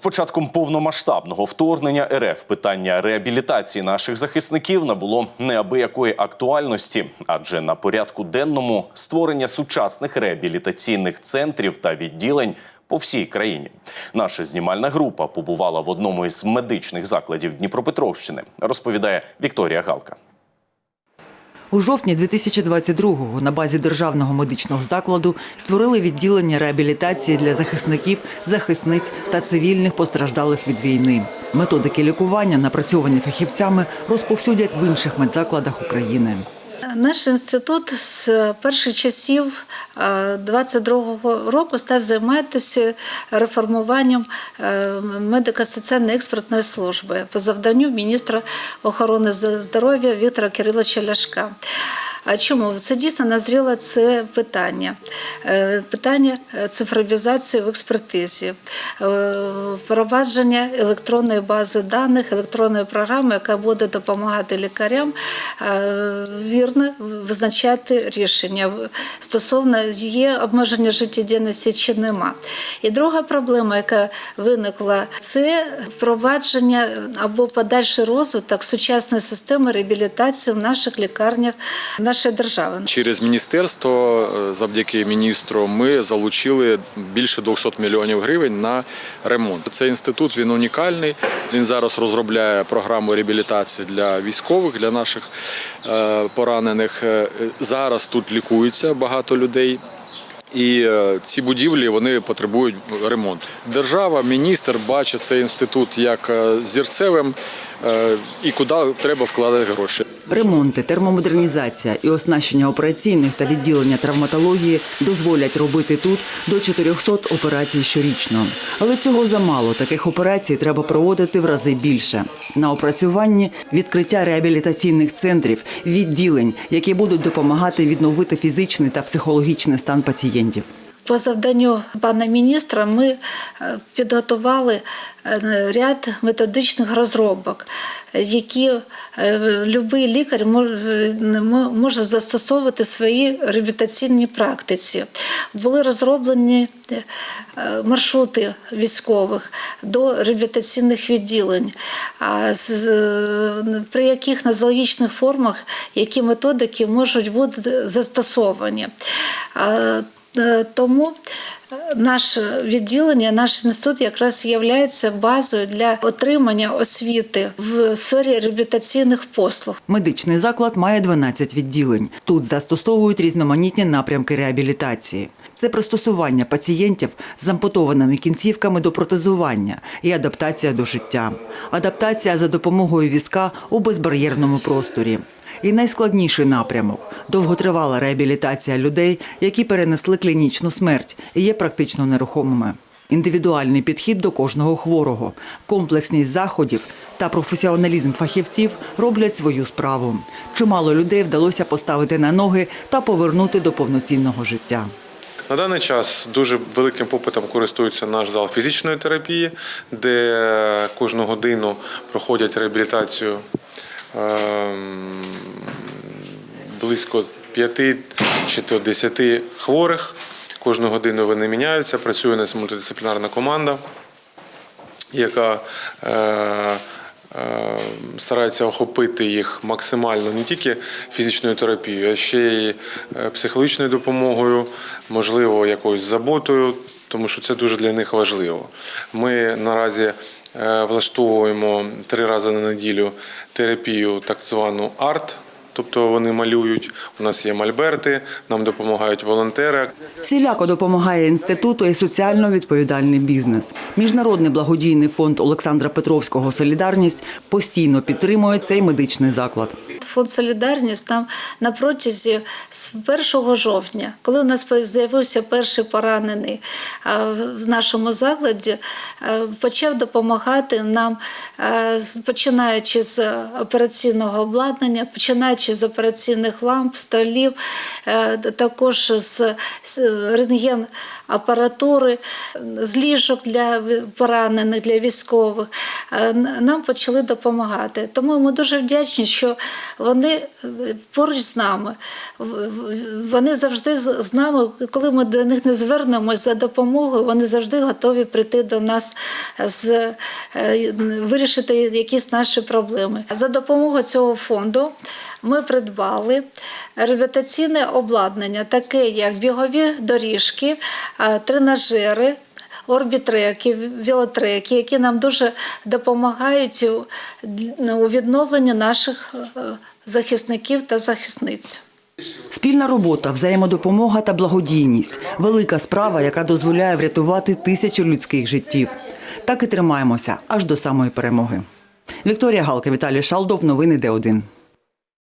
початком повномасштабного вторгнення РФ питання реабілітації наших захисників набуло неабиякої актуальності, адже на порядку денному створення сучасних реабілітаційних центрів та відділень по всій країні. Наша знімальна група побувала в одному із медичних закладів Дніпропетровщини, розповідає Вікторія Галка. У жовтні 2022-го на базі державного медичного закладу створили відділення реабілітації для захисників, захисниць та цивільних постраждалих від війни. Методики лікування, напрацьовані фахівцями, розповсюдять в інших медзакладах України. Наш інститут з перших часів 22-го року став займатися реформуванням е, медико-соціальної експертної служби по завданню міністра охорони здоров'я Віктора Кириловича Ляшка. А чому це дійсно назріло це питання? Питання цифровізації в експертизі, е, впровадження електронної бази даних, електронної програми, яка буде допомагати лікарям е, вірно визначати рішення стосовно є обмеження життєдіяльності чи нема. І друга проблема, яка виникла, це впровадження або подальший розвиток сучасної системи реабілітації в наших лікарнях нашої держави. Через міністерство, е, завдяки міністру, ми залучили більше 200 мільйонів гривень на ремонт. Цей інститут він унікальний. Він зараз розробляє програму реабілітації для військових, для наших е, поранених. Е, Зараз тут лікується багато людей. І ці будівлі вони потребують ремонту. Держава, міністр бачить цей інститут як зірцевим і куди треба вкладати гроші. Ремонти, термомодернізація і оснащення операційних та відділення травматології дозволять робити тут до 400 операцій щорічно. Але цього замало. Таких операцій треба проводити в рази більше. На опрацюванні відкриття реабілітаційних центрів, відділень, які будуть допомагати відновити фізичний та психологічний стан пацієнтів. По завданню пана міністра ми е, підготували е, ряд методичних розробок, які будь-який лікар може- застосовувати в своїй реабілітаційній практиці. Були розроблені е, маршрути військових до реабілітаційних відділень, при яких нозологічних формах які методики можуть бути застосовані. Е, Тому е, наше відділення, наш інститут якраз є базою для отримання освіти в сфері реабілітаційних послуг. Медичний заклад має 12 відділень. Тут застосовують різноманітні напрямки реабілітації. Це пристосування пацієнтів з ампутованими кінцівками до протезування і адаптація до життя. Адаптація за допомогою візка у безбар'єрному просторі. І найскладніший напрямок довготривала реабілітація людей, які перенесли клінічну смерть і є практично нерухомими. Індивідуальний підхід до кожного хворого, комплексність заходів та професіоналізм фахівців роблять свою справу. Чимало людей вдалося поставити на ноги та повернути до повноцінного життя. На даний час дуже великим попитом користується наш зал фізичної терапії, де кожну годину проходять реабілітацію близько 5 чи то 10 хворих. Кожну годину вони міняються. Працює у нас мультидисциплінарна команда, яка е, е, старається охопити їх максимально не тільки фізичною терапією, а ще й е, психологічною допомогою, можливо, якоюсь заботою, тому що це дуже для них важливо. Ми наразі е, влаштовуємо три рази на неділю терапію, так звану арт. Тобто вони малюють. У нас є мольберти, нам допомагають волонтери. Всіляко допомагає інституту і соціально відповідальний бізнес. Міжнародний благодійний фонд Олександра Петровського Солідарність постійно підтримує цей медичний заклад. Фонд Солідарність там на протязі з 1 жовтня, коли у нас з'явився перший поранений в нашому закладі, е, почав допомагати нам, е, починаючи з операційного обладнання, починаючи з операційних ламп, столів, е, також з, з рентген-апаратури, з ліжок для поранених, для військових, е, нам почали допомагати. Тому ми дуже вдячні, що вони е, поруч з нами. Вони завжди з з нами, коли ми до них не звернемось за допомогою, вони завжди готові прийти до нас з е, вирішити якісь наші проблеми. За допомогою цього фонду ми придбали реабілітаційне обладнання, таке як бігові доріжки, е, тренажери. Орбітреки, велотреки, які нам дуже допомагають у, у відновленні наших е, захисників та захисниць. Спільна робота, взаємодопомога та благодійність велика справа, яка дозволяє врятувати тисячі людських життів. Так і тримаємося аж до самої перемоги. Вікторія Галка, Віталій Шалдов. Новини Д1.